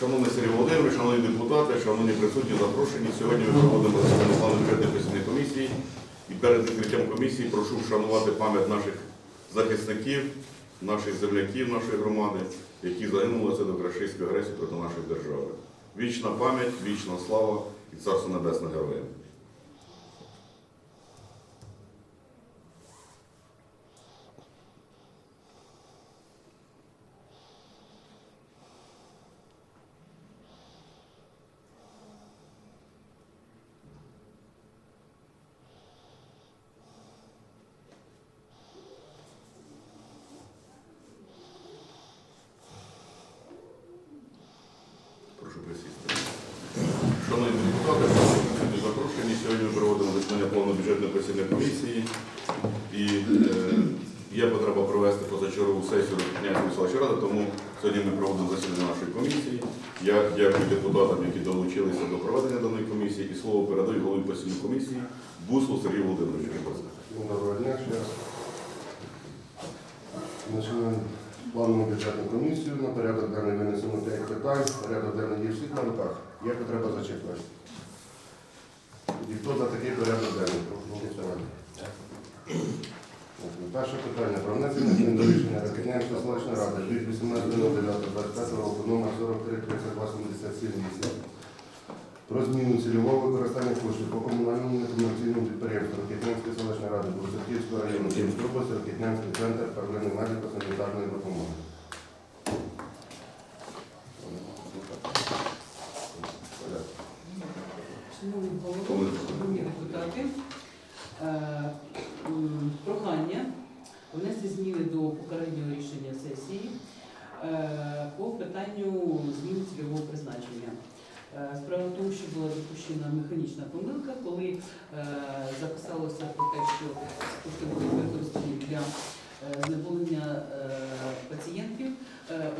Шановний Сергій Володимирович, шановні депутати, шановні присутні, запрошені. Сьогодні ми проводимо засідання бюджетної постійної комісії. І перед відкриттям комісії прошу вшанувати пам'ять наших захисників, наших земляків нашої громади, які загинули до рашистської агресії проти нашої держави. Вічна пам'ять, вічна слава і царство небесне героям. Прошу присісти. Шановні депутати, шановні запрошені. Сьогодні ми проводимо засідання плану бюджетної постійної комісії. І е, є потреба провести позачергову сесію Князької селищної ради, тому сьогодні ми проводимо засідання нашої комісії. Я дякую депутатам, які долучилися до проведення даної комісії. І слово передаю голові постійної комісії Буслу Сергію Володимировичу. Доброго дня. Починаємо планову бюджетну комісію. На порядок денний винесено 5 питань. Порядок денний є всіх на руках. Є потреба зачитувати. І хто за такий порядок денний? Перше питання про внесення змін до рішення Рокетнянської селищної ради від 18.09.25 року номер 43 32 77 про зміну цільового використання коштів по комунальному некомерційному підприємству Рокетнянської селищної ради Бурсаківського району Київської області Рокетнянський центр первинної медико-санітарної допомоги. Шановні голови, шановні депутати, е, прохання внести зміни до попереднього рішення сесії е, по питанню зміни цільового призначення. Е, Справа в тому, що була допущена механічна помилка, коли записалося про те, що кошти будуть використані для знеболення пацієнтів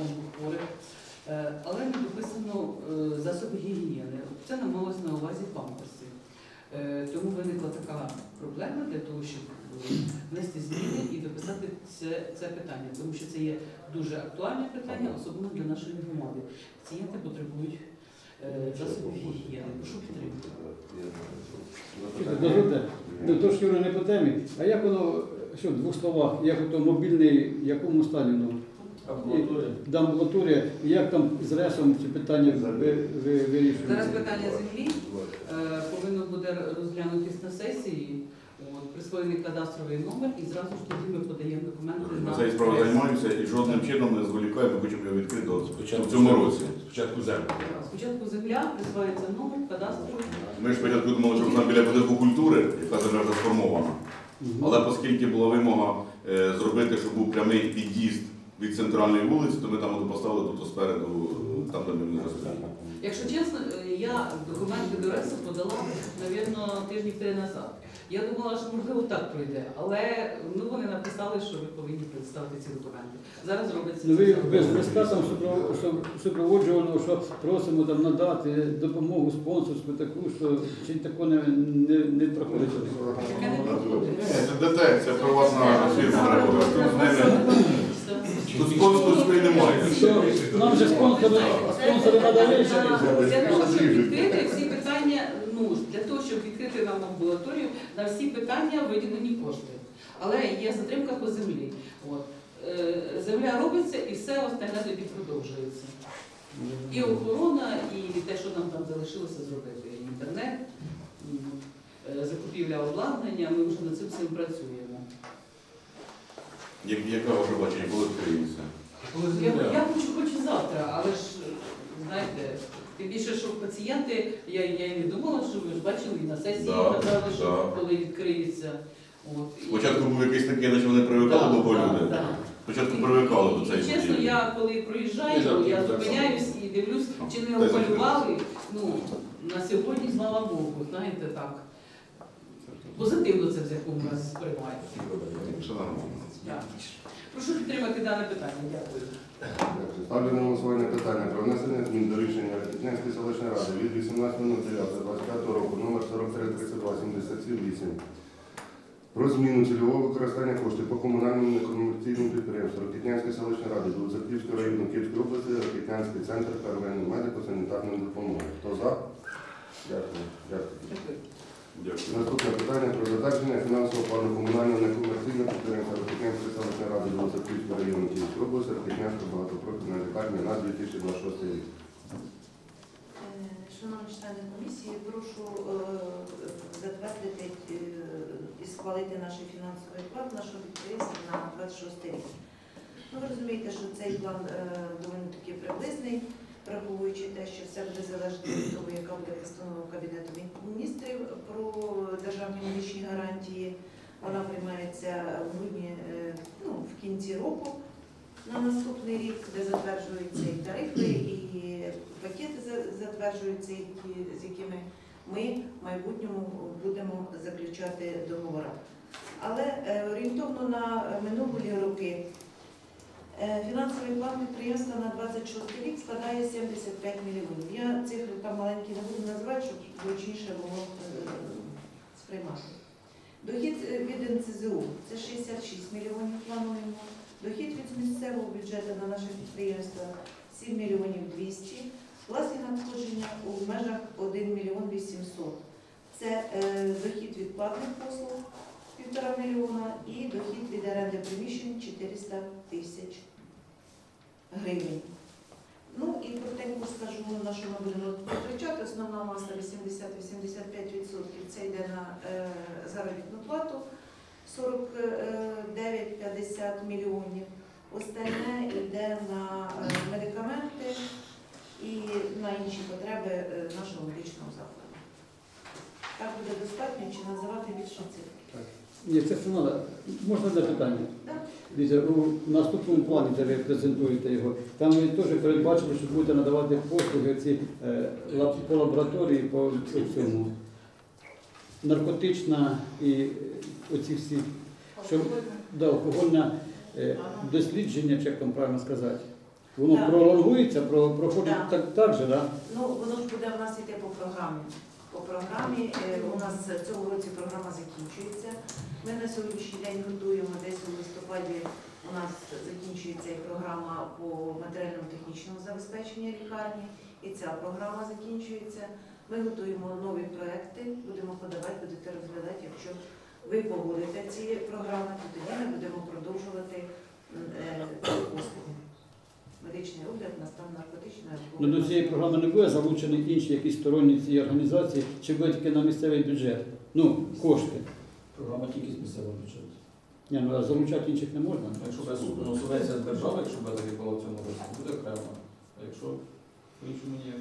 онкохворих. Е, Але не дописано е, засоби гігієни. Це нам малось на увазі памперси. Е, Тому виникла така проблема для того, щоб внести зміни і дописати це, це питання, тому що це є дуже актуальне питання, особливо для нашої громади. Пацієнти потребують засобів гігієни. Прошу підтримати. Дозвольте, ну Юра не по темі. А як воно, що в двох словах, як ото мобільний, в якому стані воно? Да, амбулаторія, і як там з ресом ці питання ви, ви, Зараз питання землі е, повинно буде розглянутись на сесії. От, присвоєний кадастровий номер, і зразу ж тоді ми подаємо документи Ми на цією справою займаємося і жодним чином не зволікаємо, ми хочемо його відкрити в цьому році. Спочатку землю. Спочатку земля, присвається номер, кадастровий. Ми ж спочатку думали, що там біля будинку культури, яка земля вже сформована. Мгм. Але оскільки була вимога е, зробити, щоб був прямий під'їзд від центральної вулиці, то ми там от поставили тут спереду, там де ми не розповіли. Якщо чесно, я документи до РЕСу подала, навірно, тижні три назад. Я думала, що можливо так пройде, але ну, вони написали, що ви повинні представити ці документи. Зараз робиться Ну ви це без саме. там супро- супроводжувано, що просимо там надати допомогу спонсорську таку, що чи такого не, не, не проходить. Це ДТЕК, це приватна фірма. Тут спонсорської немає. Нам же спонсори, спонсори надали. Для того, щоб відкрити всі питання, ну для того, щоб відкрити нам амбулаторію, на всі питання виділені кошти. Але є затримка по землі. От. Е, Земля робиться і все остальне тоді продовжується. І охорона, і те, що нам там залишилося зробити. І Інтернет, е, закупівля обладнання, ми вже над цим всім працюємо. Як- Яка ваше бачення, коли відкриється? Я, я хочу хоч завтра, але ж знаєте, тим більше, що пацієнти, я, я і не думала, що ви ж бачили і на сесії Да, казали, що да. коли відкриється. От, і- Спочатку був якийсь такий, наче вони привикали до Да, люди. да, Спочатку привикали до да. цієї чесно, події. я коли проїжджаю, я так зупиняюсь і дивлюсь, чи не Та й опалювали. Ну, на сьогодні, слава Богу, знаєте, так. Позитивно це в якому разі сприймається. Нормально. Так. Прошу підтримати дане питання. Дякую. Ставлю на голосування питання про внесення змін до рішення Рокетнянської селищної ради від 18.09.25 року номер 43 32 77 8 Про зміну цільового використання коштів по комунальному некомерційному підприємству Рокітнянської селищної ради Білоцерківського району Київської області, Рокітнянський центр первинної медико-санітарної допомоги. Хто за? Дякую. Дякую. Дякую. Наступне питання про затвердження фінансового плану комунального некомерційного підприємства Рокітнянської селищної ради Білоцерківського району Київської області, Рокітнянська багатопрофільна лікарня на 2026 рік. Е, Шановні члени комісії, прошу е, затвердити е, і схвалити наш фінансовий план нашого підприємства на 26 рік. Ну, ви розумієте, що цей план е, доволі таки приблизний, враховуючи те, що все буде залежати від того, яка буде постанова Кабінету міністрів про державні медичні гарантії. Вона приймається в грудні, е, ну, в кінці року на наступний рік, де затверджуються і тарифи, і пакети затверджуються, з якими ми в майбутньому будемо заключати договори. Але е, орієнтовно на минулі роки фінансовий план підприємства на 26 рік складає 75 мільйонів. Я цифри там маленькі не буду називати, щоб зручніше було е, сприймати. Дохід е, від НЦЗУ це 66 мільйонів плануємо. Дохід від місцевого бюджету на наше підприємство 7 мільйонів 200. Власні надходження у межах 1 мільйон 800. Це е, дохід від платних послуг 1,5 мільйона і дохід від оренди приміщень 400 тисяч гривень. Ну і коротенько скажу, на що ми будемо витрачати. Основна маса 80-85% це йде на е, заробітну плату 49-50 мільйонів. Остальне йде на е, медикаменти і на інші потреби е, нашого медичного закладу. Так буде достатньо чи називати більше цифр? Ні, це все. Можна одне питання? Так. Дивіться, у наступному плані, де ви презентуєте його, там ви теж передбачили, що будете надавати послуги ці е, по лабораторії, по цьому. Наркотична і е, оці всі, що да, алкогольне е, дослідження, як там правильно сказати. Воно Так. пролонгується, проходить Так. так, так же, так? Ну, воно ж буде в нас йти по програмі. По програмі е, у нас цього році програма закінчується. Ми на сьогоднішній день готуємо десь у листопаді. У нас закінчується програма по матеріальному технічному забезпеченню лікарні, і ця програма закінчується. Ми готуємо нові проекти, будемо подавати, будете розглядати. Якщо ви погодите ці програми, то тоді ми будемо продовжувати м, е, ці послуги. Медичний огляд на стан наркотичної Ну, до цієї програми не буде залучені інші якісь сторонні ці організації, чи буде тільки на місцевий бюджет? Ну, кошти. Програма тільки з місцевого бюджету. Ні, ну а залучати інших не можна. Якщо без ну, субвенція з держави, якщо без було в цьому році, буде окремо. А якщо по-іншому ні.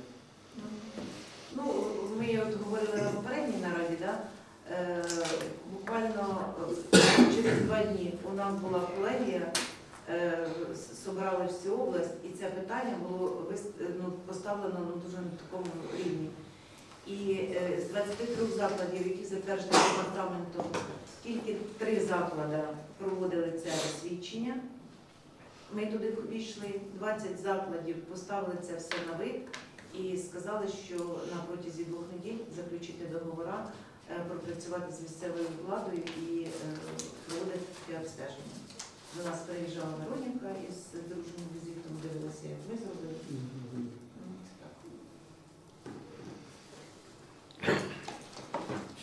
Ну, ми от говорили на попередній нараді, да? е, буквально е, через два дні у нас була колегія, собрали всю область, і це питання було ну, поставлено на дуже такому рівні. І е, з 23 закладів, які затверджені департаментом, тільки три заклади проводили це освідчення. Ми туди війшли, 20 закладів поставили це все на вид і сказали, що на протязі двох неділь заключити договори, е, пропрацювати з місцевою владою і е, проводити таке обстеження. До нас приїжджала Вероніка із дружним візитом, дивилася, як ми зробили.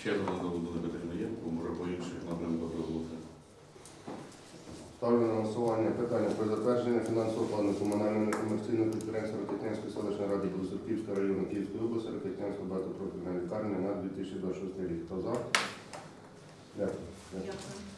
Ще питання є, бо може по інших напрямках розголосити. Ставлю на голосування питання про затвердження фінансового плану комунального некомерційного підприємства Рокетнянської селищної ради Білоцерківського району Київської області, Рокетнянська багатопрофільна лікарня на 2026 рік. Хто за? Дякую. Дякую.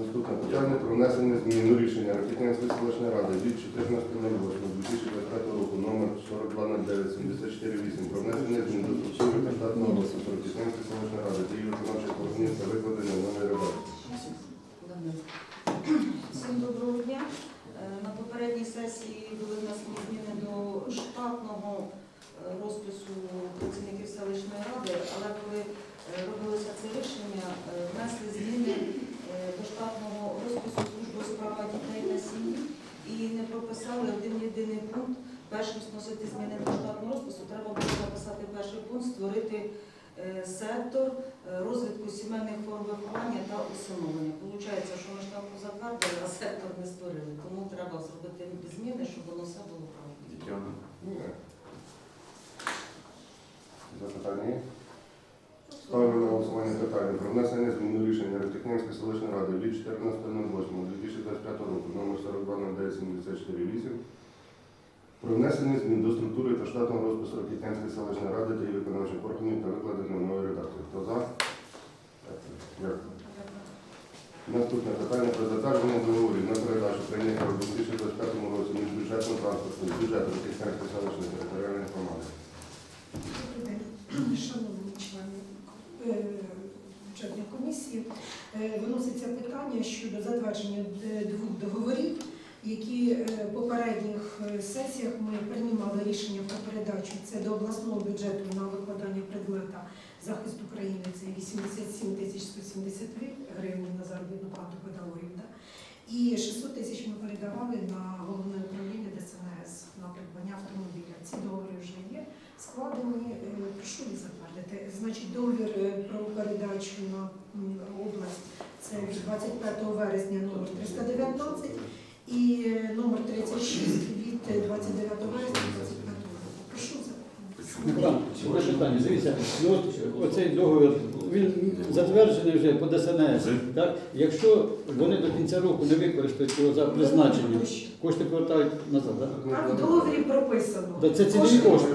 Наступне питання про внесення змін у рішення Рокетнянської селищної ради від 14.08.2025 року номер 4209-74-8 про внесення змін до структури та штатного розпису Рокетнянської селищної ради її виконавчих органів та викладення новій редакції. Всім доброго дня. Е, На попередній сесії були внесені зміни до штатного е, розпису працівників селищної ради, але коли е, робилося це рішення, внесли зміни до штатного розпису служби у справах дітей та сім'ї і не прописали один єдиний пункт. Першим зносити зміни до штатного розпису треба було написати перший пункт, створити е, сектор е, розвитку сімейних форм виховання та усиновлення. Получається, що ми штампу затвердили, а сектор не створили. Тому треба зробити зміни, щоб воно все було правильно. Запитання питання про внесення змін до рішення Ротикнянської селищної ради від 14.08.2025 року номер 420974 про внесення змін до структури та штатного розпису Рокітнянської селищної ради та її виконавчих органів та викладення в новій редакції. Хто за? Дякую. Наступне питання про затвердження договорів на передачу прийняття у 2025 році між бюджетним транспортом бюджетом Рокітнянської селищної територіальної громади. Добрий день, шановні члени е, бюджетної. Е, Виноситься питання щодо затвердження е, двох договорів, які е, в попередніх сесіях ми приймали рішення про передачу. Це до обласного бюджету на викладання предмета захист України. Це 87 тисяч 173 гривень на заробітну плату педагогів. Да? І 600 тисяч ми передавали на головне управління ДСНС на придбання автомобіля. Ці договори вже є складені. Е, Прошу їх затвердити. Значить, договір е, про передачу на область це від 25 вересня номер 319 і е, номер 36 від е, 29 вересня 25 року. Прошу. Михайло, питання. Дивіться, ну от оцей договір, він затверджений вже по ДСНС. Так? Якщо вони до кінця року не використають його за призначенням, кошти повертають назад, так? В договорі прописано. Це цільові кошти.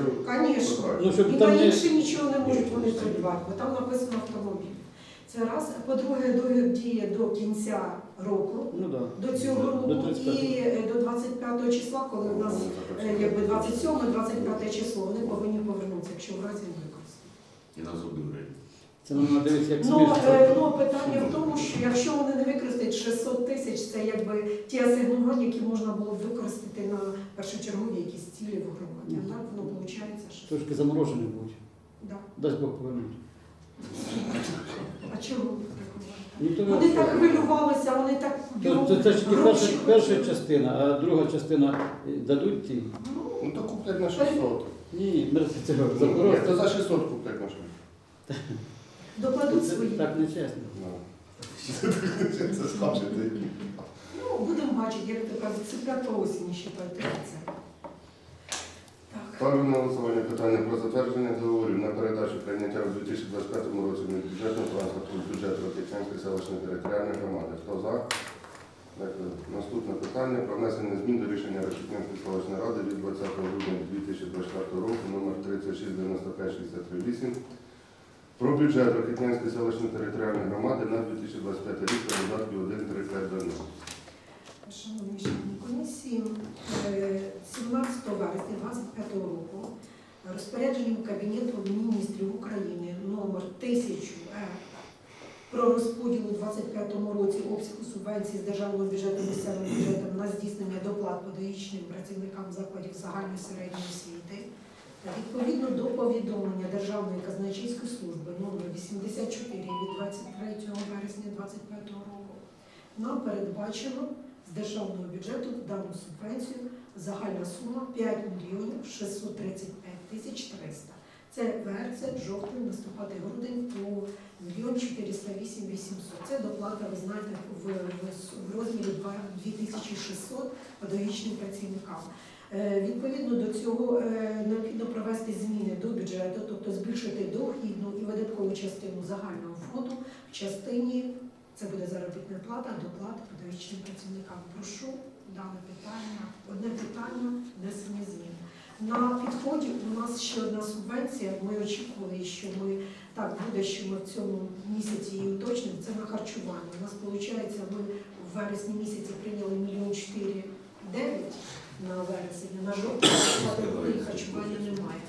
Звісно. Ну, І щоб І там не... інше нічого не можуть вони придбати, бо там написано автомобіль. Це раз. По-друге, договір діє до кінця року, Ну, да. до цього До року 35. і е, до 25 числа, коли у нас е, якби 27-25 число, вони повинні повернутися, якщо в разі не використати. І на зуби грає. Це нам треба дивитися, як Ну, смішно. е, ну, питання в тому, що якщо вони не використають 600 тисяч, це якби ті асигнування, які можна було б використати на першочергові якісь цілі в громаді. А так воно виходить, що Трошки заморожені будуть. да. Дасть Бог повернути. А чому ви так говорите? Ну, то, Вони так хвилювалися, вони так то, то це ж тільки гроші перша, перша частина, а друга частина е, дадуть ті. Ну то куплять на 600. Ні, ми цього Ні, то за 600 куплять на 600. Докладуть Це свої. так нечесно. Ну. Це скажете. Ну, будемо бачити, як то кажуть, цепля по осені считайте це. Ставлю на голосування питання про затвердження договорів на передачу прийняття у 2025 році бюджетного транспорту з бюджету Рокітянської селищної територіальної громади. Хто за? Дякую. Наступне питання про внесення змін до рішення Рокітянської селищної ради від 20 грудня 2024 року номер 3695638 про бюджет Рокітянської селищної територіальної громади на 2025 рік та додатки 1, 3, 5 до 0. Шановні члени комісії, е, 17 вересня 2025 року розпорядженням Кабінету міністрів України номер 1000 Р про розподіл у 2025 році обсягу субвенції з державного бюджету місцевим бюджетом на здійснення доплат педагогічним працівникам закладів загальної середньої освіти. Відповідно до повідомлення Державної казначейської служби номер 84 від 23 вересня 2025 року нам передбачено з державного бюджету дану субвенцію загальна сума 5 мільйонів 635 тисяч 300. Це вересень, жовтень, і грудень по мільйон 408 800. Це доплата, ви знаєте, в, розмірі 2 2600 педагогічним працівникам. Е, Відповідно до цього е, необхідно провести зміни до бюджету, тобто збільшити дохідну і видаткову частину загального фонду в частині це буде заробітна плата, доплата педагогічним працівникам. Прошу дане питання, одне питання, внесення змін. На підході у нас ще одна субвенція. Ми очікували, що ми так буде, що ми в цьому місяці її уточнимо. Це на харчування. У нас виходить, ми в вересні місяці прийняли мільйон чотири дев'ять на вересень, на жовтень і харчування немає.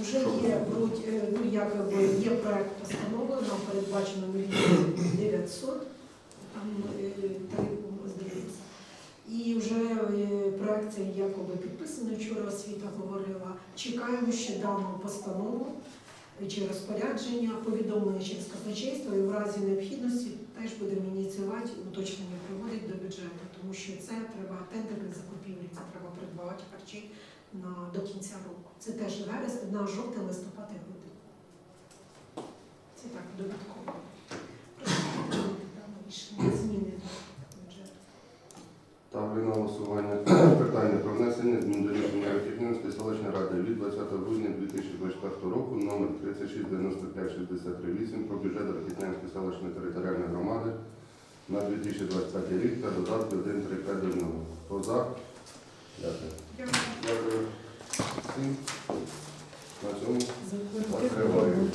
Уже є е, ну якби є проект постанови, нам передбачено мільйон 900, там е, три, здається. І вже е, проект цей якоби підписаний, вчора освіта говорила. Чекаємо ще дану постанову чи розпорядження, повідомлення через казначейство, і в разі необхідності теж будемо ініціювати уточнення проводити до бюджету, тому що це треба тендерних закупівлі, це треба придбавати харчі на, до кінця року. Це теж вересень, на жовтий, листопад і грудень. Це так додатково. Рішення зміни бюджету. Ставлю на голосування питання про внесення змін до рішення Рокітнянської селищної ради від 20 грудня 2024 року номер 3695-63-8 про бюджет Рокітнянської селищної територіальної на 2020 рік та додати 1,35 до нього. Хто за? Дякую. Дякую. На цьому закриваємо.